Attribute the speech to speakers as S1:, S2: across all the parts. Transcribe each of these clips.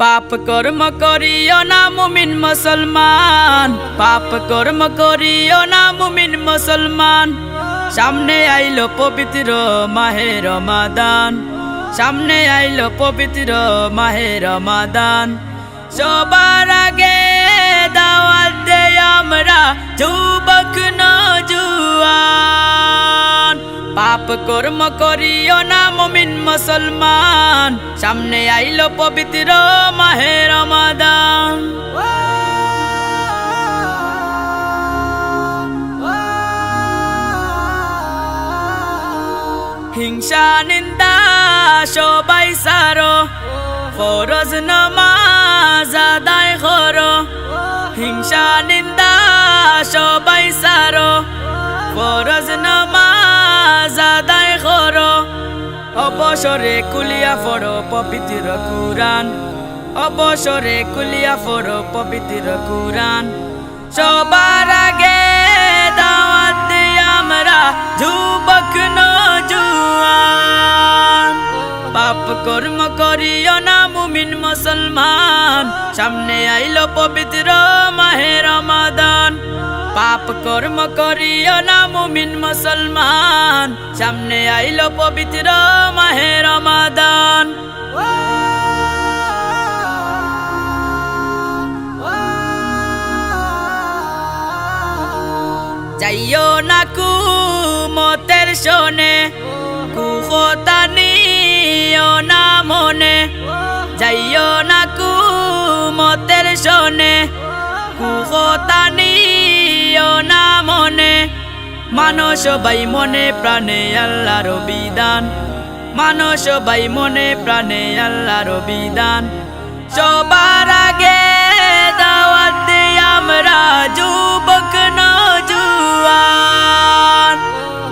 S1: পাপ কর্ম করিও না মুমিন মুসলমান। পাপ কর্ম করিও না মুমিন মুসলমান। সামনে আইলো পবিত্র মাহে রমাদান। সামনে আইলো পবিত্র মাহে রমাদান। সবার আগে দাওয়াত দে আমরা যুবক পাপ কর্ম করিও না, মুমিন মুসলমান। সামনে আইলো পবিত্র মাহে রমাদান। হিংসা, নিন্দা সবাই সারো। ফরজ নমাজ করো। হিংসা, নিন্দা সবাই সারো। ফরজ নমাজ অবসরে কুলিয়া ফড়ো পবিত্র কুরান অবসরে কুলিয়া ফড়ো পবিত্র কুরান সবার আগে আমরা যুবক পাপ কর্ম করিও না মুমিন মুসলমান। সামনে আইলো পবিত্র পাপ কর্ম করিও না মুমিন মুসলমান। সামনে আইলো পবিত্র মাহে রমাদান। যাইও না কু মতের শোনে কুহতানিও না মনে। যাইও মানুষ বাই মনে প্রাণে আল্লাহর বিধান মানুষ বাই মনে প্রাণে আল্লাহর বিধান সবার আগে আমরা যুবক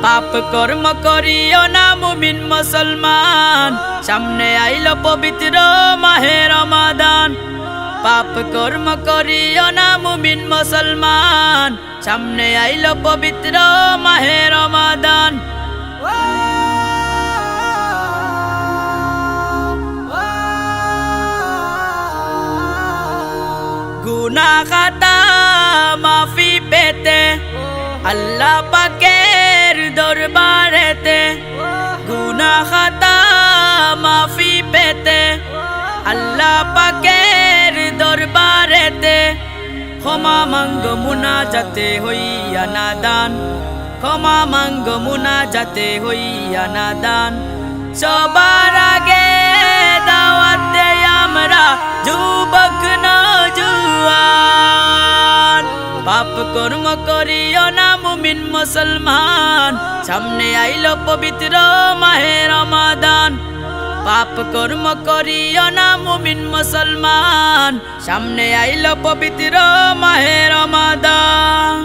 S1: পাপ কর্ম করিও না মুমিন মুসলমান। সামনে আইলো পবিত্র মাহে রমাদান। পাপ কর্ম করিও না মুমিন মুসলমান। সামনে আইলো পবিত্র মাহে রমাদান। গুনা খাতা মাফি পেতে। আল্লাহ মাঙ্গ মুনা যাতে হইয়া নাদান ক্ষমা মাঙ্গ মুনা যাতে হইয়া নাদান সবার আগে দাওয়াত দেই আমরা যুবক নজুয়ান পাপ কর্ম করিও না মুমিন মুসলমান। সামনে আইলো পবিত্র মাহে রমাদান। পাপ কর্ম করিও না মুমিন মুসলমান। সামনে আইল পবিত্র মাহের রমাদান।